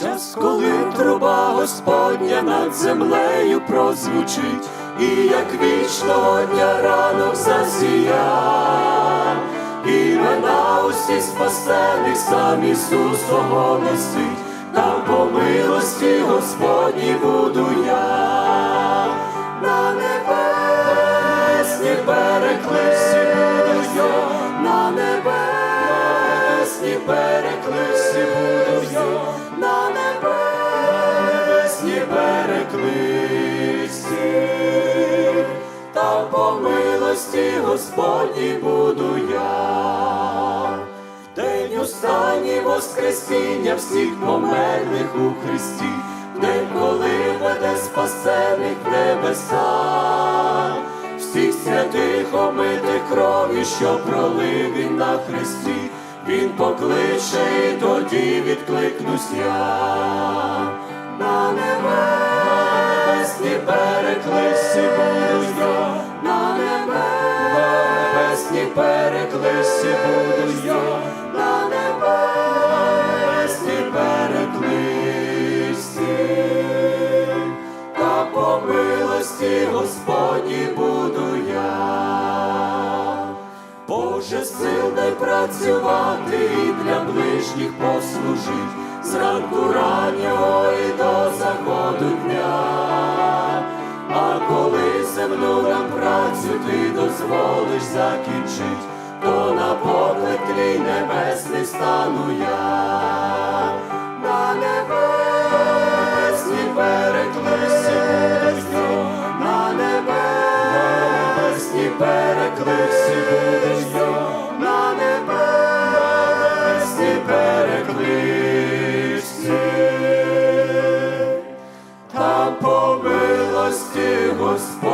час, коли труба Господня над землею прозвучить, і як вічного дня ранок засія, імена усі спасених, сам Ісус свого там по милості Господній буду я, на небесні переклисі на небесні переклисі переклисі, там по милості Господній буду я. День останній Воскресіння всіх померлих у Христі, день, коли веде спасених небеса, всіх святих омитих кров'ю, що пролив він на Христі, він покличе, і тоді відкликнусь я. На небесні переклисі буду я, на небесні переклисі буду я, на небесні переклисі, та по милості Господній буду я. Боже, сил дай працювати і для ближніх послужить, зранку раннього і до заходу дня. Земну нам працю ти дозволиш закінчить, то на поклик твій небесний стану я. На небесні переклисі на небесні переклисі на небесні переклисі. Там по милості буду